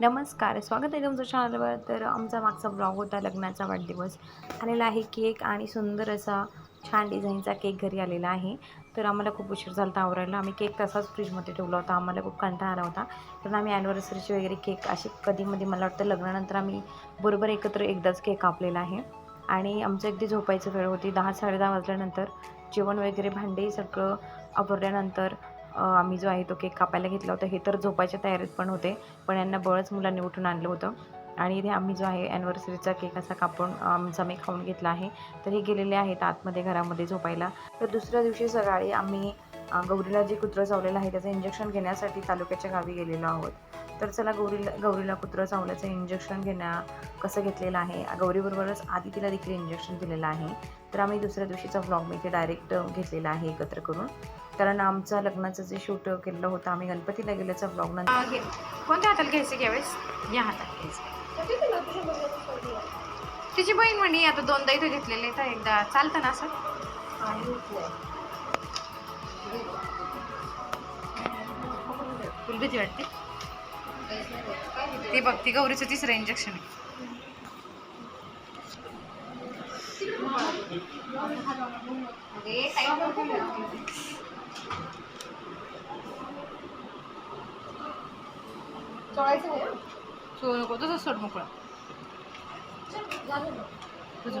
नमस्कार स्वागत आहे तुमचं चॅनलवर तर आमचा मागचा ब्लॉग होता लग्नाचा वाढदिवस. आलेला आहे केक आणि सुंदर असा छान डिझाईनचा केक घरी आलेला आहे. तर आम्हाला खूप उशीर झाला होता आवरायला. आम्ही केक तसाच फ्रीजमध्ये ठेवला होता. आम्हाला खूप कंटाळा आला होता. कारण आम्ही ॲनिव्हर्सरीचे वगैरे केक असे कधीमध्ये मला वाटतं लग्नानंतर आम्ही बरोबर एकत्र एकदाच केक कापलेला आहे. आणि आमचं अगदी झोपायचं वेळ होती. दहा साडेदहा वाजल्यानंतर जेवण वगैरे भांडे सगळं आवरल्यानंतर आम्ही जो आहे तो केक कापायला घेतला होता हे तर झोपायच्या तयारीत पण होते पण यांना बळच मुलांनी उठून आणलं होतं. आणि इथे आम्ही जो आहे ॲनिव्हर्सरीचा केक असा कापून आमचा मी खाऊन घेतला आहे. तर हे गेलेले आहेत आतमध्ये घरामध्ये झोपायला. तर दुसऱ्या दिवशी सकाळी आम्ही गौरीला जे कुत्रं चावलेलं आहे त्याचं इंजेक्शन घेण्यासाठी तालुक्याच्या गावी गेलेलो आहोत. तर चला गौरीला गौरीला कुत्रं चावल्याचं इंजेक्शन घेण्या कसं घेतलेलं आहे? गौरीबरोबरच आधी तिला देखील इंजेक्शन दिलेलं आहे. तर आम्ही दुसऱ्या दिवशीचा व्लॉग मी इथे डायरेक्ट घेतलेला आहे एकत्र करून. कारण आमचं लग्नाचं जे शूट केलेलं होतं आम्ही गणपतीला गेल्याचा ब्लॉग नंतर कोणत्या हाताला घ्यायचं घ्यावेळेस या हातात घ्यायचं. तिची बहीण म्हणे आता दोनदा इथं घेतलेले तर एकदा चालतं ना असं? भीती वाटते. ते बघ ती गौरीचं तिसरं इंजेक्शन आहे. सो नको तसंच सोड मोकळं. तुझं.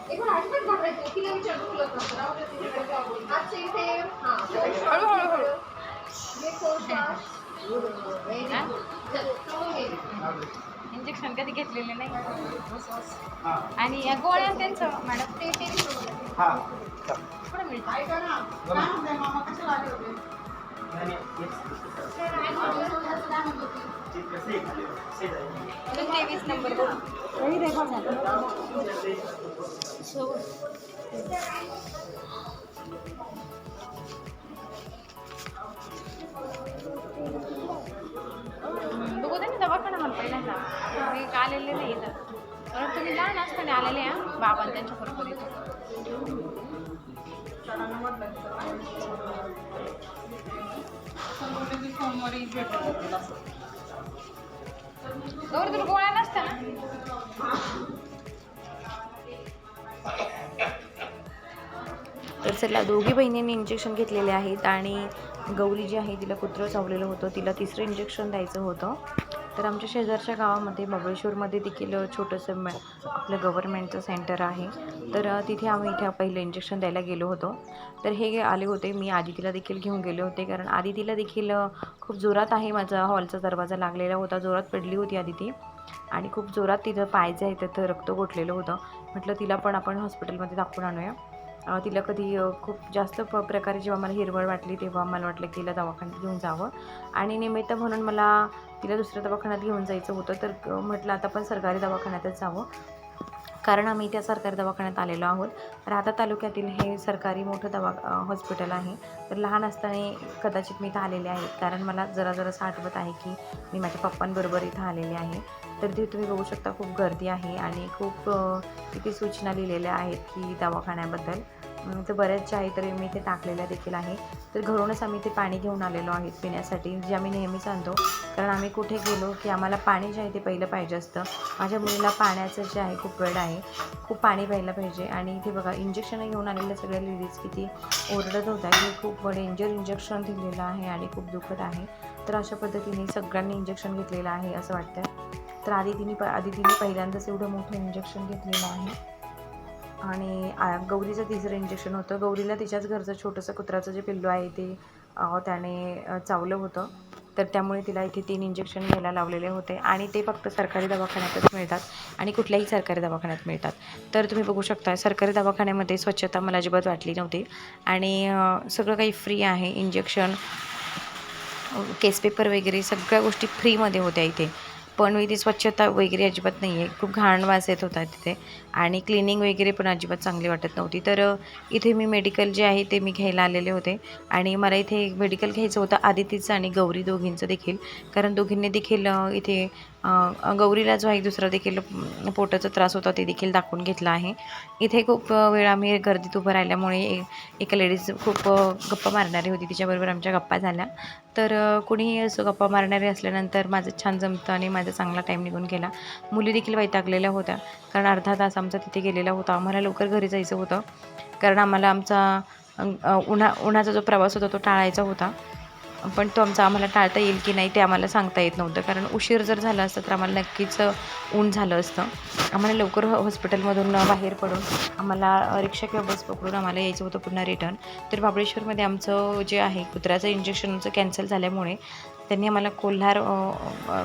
इंजेक्शन कधी घेतलेले नाही आणि या गोळ्या त्यांचं मॅडम? ते ते मिळतं. तेवीस नंबर बघू. दे ना दवाखाना मला पहिल्यांदा मी आलेले नाही इथं. कारण तुम्ही लहान असताना आलेले हा बाबा त्यांच्या बरोबर इथं. गौरी तुला गोळ्या नसता ना? तर चला दोघी बहिणींनी इंजेक्शन घेतलेले आहेत आणि गौरी जी आहे तिला कुत्रं चावलेलं होतं. तिला तिसरं इंजेक्शन द्यायचं होतं. तर आमच्या शेजारच्या गावामध्ये बबळेश्वरमध्ये देखील छोटंसं मॅ आपलं गव्हर्मेंटचं सेंटर आहे. तर तिथे आम्ही इथे पहिलं इंजेक्शन द्यायला गेलो होतो. तर हे आले होते. मी आदितीला देखील घेऊन गेले होते. कारण आदितीला देखील खूप जोरात आहे माझा हॉलचा दरवाजा लागलेला होता. जोरात पडली होती आदिती. आणि खूप जोरात तिथं पाय जे आहे तिथं रक्त गोठलेलं होतं. म्हटलं तिला पण आपण हॉस्पिटलमध्ये दाखवून आणूया. तिला कधी खूप जास्त प प्रकारे जेव्हा मला हिरवळ वाटली तेव्हा मला वाटलं की तिला दवाखान्यात घेऊन जावं. आणि निमित्त म्हणून मला तिला दुसऱ्या दवाखान्यात घेऊन जायचं होतं. तर म्हटलं आता पण सरकारी दवाखान्यातच जावं. कारण आम्ही त्या सरकारी दवाखान्यात आलेलो आहोत. राहता तालुक्यातील हे सरकारी मोठं दवा हॉस्पिटल आहे. तर लहान असताना कदाचित मी इथं आलेले आहेत कारण मला जरा जरासं आठवत आहे की मी माझ्या पप्पांबरोबर इथं आलेले आहे. तर ते तुम्ही बघू शकता खूप गर्दी आहे आणि खूप तिथे सूचना लिहिलेल्या आहेत की दवाखान्याबद्दल. तर बऱ्याचशा ज्या आहे तर मी इथे टाकलेल्या देखील आहे. तर घरूनच आम्ही ते पाणी घेऊन आलेलो आहेत पिण्यासाठी जे आम्ही नेहमीच आणतो. कारण आम्ही कुठे गेलो की आम्हाला पाणी जे आहे ते पहिलं पाहिजे असतं. माझ्या मुलीला पाण्याचं जे आहे खूप वेळ आहे. खूप पाणी प्यायला पाहिजे. आणि इथे बघा इंजेक्शन घेऊन आलेल्या सगळ्या लेडीज किती ओरडत होत्या की खूप डेंजर इंजेक्शन दिलेलं आहे आणि खूप दुखत आहे. तर अशा पद्धतीने सगळ्यांनी इंजेक्शन घेतलेलं आहे असं वाटतं तर आधी तिने प आधी तिने पहिल्यांदाच एवढं मोठं इंजेक्शन घेतलेलं आहे. आणि गौरीचं तिसरं इंजेक्शन होतं. गौरीला तिच्याच घरचं छोटंसं कुत्राचं जे पिल्लू आहे ते त्याने चावलं होतं. तर त्यामुळे तिला इथे तीन इंजेक्शन घ्यायला लावलेले होते. आणि ते फक्त सरकारी दवाखान्यातच मिळतात आणि कुठल्याही सरकारी दवाखान्यात मिळतात. तर तुम्ही बघू शकता सरकारी दवाखान्यामध्ये स्वच्छता मला अजिबात वाटली नव्हती. आणि सगळं काही फ्री आहे. इंजेक्शन केस पेपर वगैरे सगळ्या गोष्टी फ्रीमध्ये होत्या इथे. पण इथे स्वच्छता वगैरे अजिबात नाही आहे. खूप घाण वास येत होता तिथे. आणि क्लिनिंग वगैरे पण अजिबात चांगली वाटत नव्हती. तर इथे मी मेडिकल जे आहे ते मी घ्यायला आलेले होते. आणि मला इथे मेडिकल घ्यायचं होतं आदितीचं आणि गौरी दोघींचं देखील. कारण दोघींनी देखील इथे गौरीला जो आहे दुसरा देखील पोटाचा त्रास होता ते देखील दाखवून घेतला आहे. इथे खूप वेळ आम्ही गर्दीत उभं राहिल्यामुळे एक एका लेडीज खूप गप्पा मारणारी होती. तिच्याबरोबर आमच्या गप्पा झाल्या. तर कुणीही असं गप्पा मारणारे असल्यानंतर माझं छान जमतं आणि माझा चांगला टाईम निघून गेला. मुली देखील वैतागलेल्या होत्या. कारण अर्धा तास आमचा तिथे गेलेला होता. आम्हाला लवकर घरी जायचं होतं. कारण आम्हाला आमचा उन्हा उन्हाचा जो प्रवास होता तो टाळायचा होता. पण तो आमचा आम्हाला टाळता येईल की नाही ते आम्हाला सांगता येत नव्हतं. कारण उशीर जर झाला असता तर आम्हाला नक्कीच ऊन झालं असतं. आम्हाला लवकर हॉ- हॉस्पिटलमधून बाहेर पडून आम्हाला रिक्षा किंवा बस पकडून आम्हाला यायचं होतं पुन्हा रिटर्न तर महाबळेश्वरमध्ये आमचं जे आहे कुत्र्याचं इंजेक्शनचं कॅन्सल झाल्यामुळे त्यांनी आम्हाला कोल्हार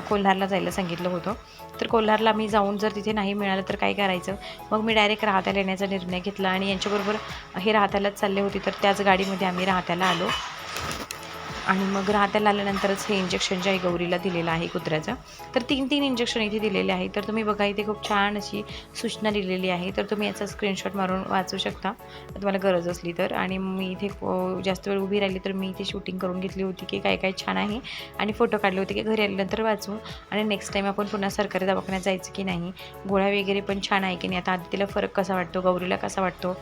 कोल्हारला जायला सांगितलं होतं. तर कोल्हारला आम्ही जाऊन जर तिथे नाही मिळालं तर काय करायचं? मग मी डायरेक्ट राहत्याला येण्याचा निर्णय घेतला आणि यांच्याबरोबर हे राहत्यालाच चालले होते. तर त्याच गाडीमध्ये आम्ही राहत्याला आलो. आणि मग राहत्याला आल्यानंतरच हे इंजेक्शन जे आहे गौरीला दिलेलं आहे कुत्र्याचं. तर तीन तीन इंजेक्शन इथे दिलेले आहे तर तुम्ही बघा इथे खूप छान अशी सूचना दिलेली आहे. तर तुम्ही याचा स्क्रीनशॉट मारून वाचू शकता. तुम्हाला गरज असली तर. आणि मी इथे जास्त वेळ उभी राहिली तर मी इथे शूटिंग करून घेतली होती की काय काय छान आहे. आणि फोटो काढले होते की घरी आल्यानंतर वाचू. आणि नेक्स्ट टाईम आपण पुन्हा सरकारी दवाखान्यात जायचं की नाही. गोळ्या वगैरे पण छान आहे की नाही? आता आधी फरक कसा वाटतो? गौरीला कसा वाटतो?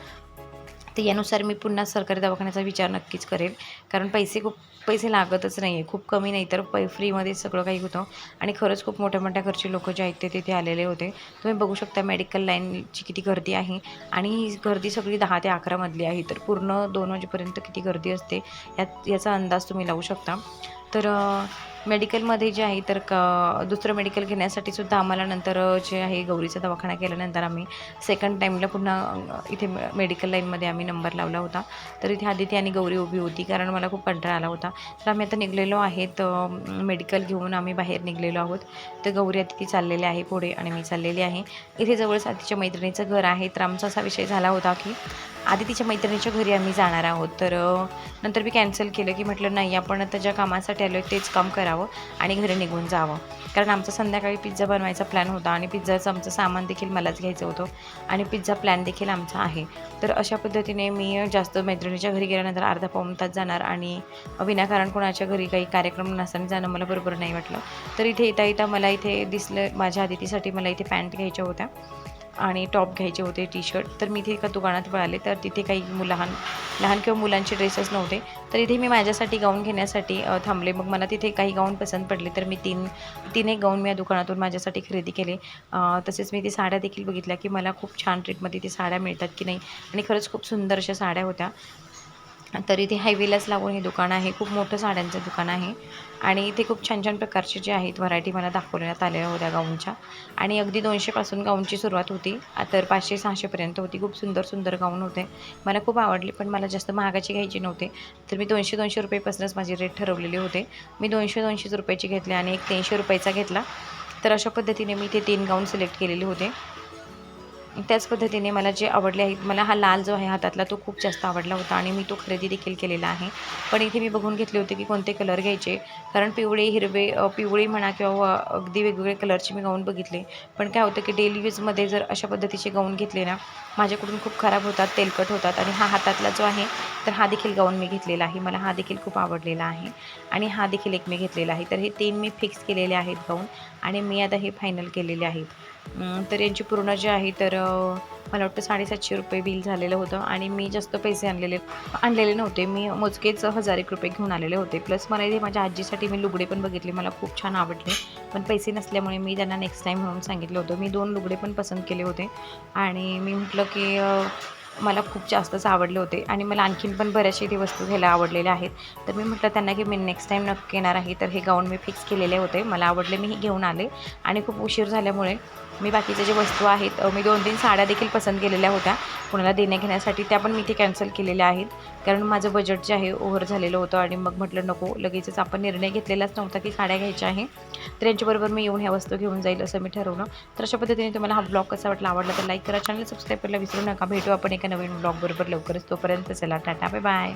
तर यानुसार मी पुन्हा सरकारी दवाखान्याचा विचार नक्कीच करेल कारण पैसे खूप पैसे लागतच नाही आहे खूप कमी नाही तर पै फ्रीमध्ये सगळं काही होतं. आणि खरंच खूप मोठ्या मोठ्या घरचे लोक जे आहेत ते तिथे आलेले होते. तुम्ही बघू शकता मेडिकल लाईनची किती गर्दी आहे. आणि ही गर्दी सगळी दहा ते अकरामधली आहे. तर पूर्ण दोन वाजेपर्यंत किती गर्दी असते यात याचा अंदाज तुम्ही लावू शकता. तर मेडिकलमध्ये जे आहे तर क दुसरं मेडिकल घेण्यासाठी सुद्धा आम्हाला नंतर जे आहे गौरीचा दवाखाना केल्यानंतर आम्ही सेकंड टाईमला पुन्हा इथे मेडिकल लाईनमध्ये आम्ही नंबर लावला होता. तर इथे आदिती आणि गौरी उभी होती कारण मला खूप कंटाळा आला होता. तर आम्ही आता निघलेलो आहेत मेडिकल घेऊन आम्ही बाहेर निघलेलो आहोत. तर गौरी आदिती चाललेले आहे पुढे आणि मी चाललेली आहे. इथे जवळच आदितीच्या मैत्रिणीचं घर आहे. तर आमचा असा विषय झाला होता की आधी तिच्या मैत्रिणीच्या घरी आम्ही जाणार आहोत. तर नंतर मी कॅन्सल केलं की म्हटलं नाही आपण आता ज्या कामासाठी आलो आहे तेच काम करावं आणि घरी निघून जावं. कारण आमचा संध्याकाळी पिझ्झा बनवायचा प्लॅन होता आणि पिझ्झाचं आमचं सामान देखील मलाच घ्यायचं होतं आणि पिझ्झा प्लॅन देखील आमचा आहे. तर अशा पद्धतीने मी जास्त मैत्रिणीच्या घरी गेल्यानंतर अर्धा पाऊण तास जाणार आणि विनाकारण कोणाच्या घरी काही कार्यक्रम नसताना जाणं मला बरोबर नाही वाटलं. तर इथे येता येता मला इथे दिसलं माझ्या आदितीसाठी मला इथे पॅन्ट घ्यायच्या होत्या. आणि टॉप घ्यायचे होते टी शर्ट तर मी इथे एका दुकानात मिळाले तर तिथे काही लहान लहान किंवा मुलांचे ड्रेसेस नव्हते. तर इथे मी माझ्यासाठी गाऊन घेण्यासाठी थांबले. मग मला तिथे काही गाऊन पसंत पडले. तर मी तीन तीन एक गाऊन मी या दुकानातून माझ्यासाठी खरेदी केले. तसेच मी ती साड्या देखील बघितल्या की मला खूप छान रेटमध्ये ते साड्या मिळतात की नाही. आणि खरंच खूप सुंदर अशा साड्या होत्या. तर इथे हायवेलाच लागून हे दुकान आहे. खूप मोठं साड्यांचं दुकान आहे. आणि इथे खूप छान छान प्रकारचे जे आहेत व्हरायटी मला दाखवण्यात आलेल्या होत्या गाऊनच्या. आणि अगदी दोनशेपासून गाऊनची सुरुवात होती. तर पाचशे सहाशेपर्यंत होती. खूप सुंदर सुंदर गाऊन होते. मला खूप आवडले पण मला जास्त महागाचे घ्यायचे नव्हते. तर मी दोनशे दोनशे रुपयेपासूनच माझे रेट ठरवलेले होते. मी दोनशे दोनशेच रुपयाचे घेतले आणि एक तीनशे रुपयाचा घेतला. तर अशा पद्धतीने मी ते तीन गाऊन सिलेक्ट केलेले होते. त्याच पद्धतीने मला जे आवडले आहेत मला हा लाल जो आहे हातातला तो खूप जास्त आवडला होता आणि मी तो खरेदी देखील केलेला आहे. पण इथे मी बघून घेतले होते की कोणते कलर घ्यायचे कारण पिवळे हिरवे पिवळे पिवळी म्हणा किंवा अगदी वेगवेगळे कलरचे मी गाऊन बघितले. पण काय होतं की डेली यूजमध्ये जर अशा पद्धतीचे गाऊन घेतले ना माझ्याकडून खूप खराब होतात तेलकट होतात आणि हा हातातला जो आहे तर हा देखील गाऊन मी घेतलेला आहे. मला हा देखील खूप आवडलेला आहे आणि हा देखील एक मी घेतलेला आहे. तर हे तीन मी फिक्स केलेले आहेत गाऊन आणि मी आता हे फायनल केलेले आहेत. तर यांची पूर्ण जी आहे तर मला वाटतं साडेसातशे रुपये बिल झालेलं होतं आणि मी जास्त पैसे आणलेले आणलेले नव्हते. मी मोजकेच हजार एक रुपये घेऊन आलेले होते. प्लस मला इथे माझ्या आजीसाठी मी लुगडे पण बघितले. मला खूप छान आवडले. पण पैसे नसल्यामुळे मी त्यांना नेक्स्ट टाईम म्हणून सांगितलं होतं. मी दोन लुगडे पण पसंत केले होते. आणि मी म्हटलं की मला खूप जास्तच आवडले होते. आणि मला आणखीन पण बऱ्याचशा इथे वस्तू घ्यायला आवडलेल्या आहेत. तर मी म्हटलं त्यांना की मी नेक्स्ट टाईम नक्की येणार आहे. तर हे गाऊन मी फिक्स केलेले होते. मला आवडले मी हे घेऊन आले. आणि खूप उशीर झाल्यामुळे मी बाकीच्या जे वस्तू आहेत मी दोन तीन साड्या देखील पसंत केलेल्या होत्या. कोणाला देण्या घेण्यासाठी त्या पण मी इथे कॅन्सल केलेल्या आहेत. कारण माझं बजेट जे आहे ओव्हर झालेलं होतं आणि मग म्हटलं नको लगेचच आपण निर्णय घेतलेलाच नव्हता की साड्या घ्यायच्या आहे. तर यांच्याबरोबर मी येऊन ह्या वस्तू घेऊन जाईल असं मी ठरवलं. तर अशा पद्धतीने तुम्हाला हा ब्लॉग कसा वाटला आवडला तर लाईक करा. चॅनल सबस्क्राईब करायला विसरू नका. भेटू आपण एका नवीन ब्लॉगबरोबर लवकरच. तोपर्यंत चला टाटा बाय बाय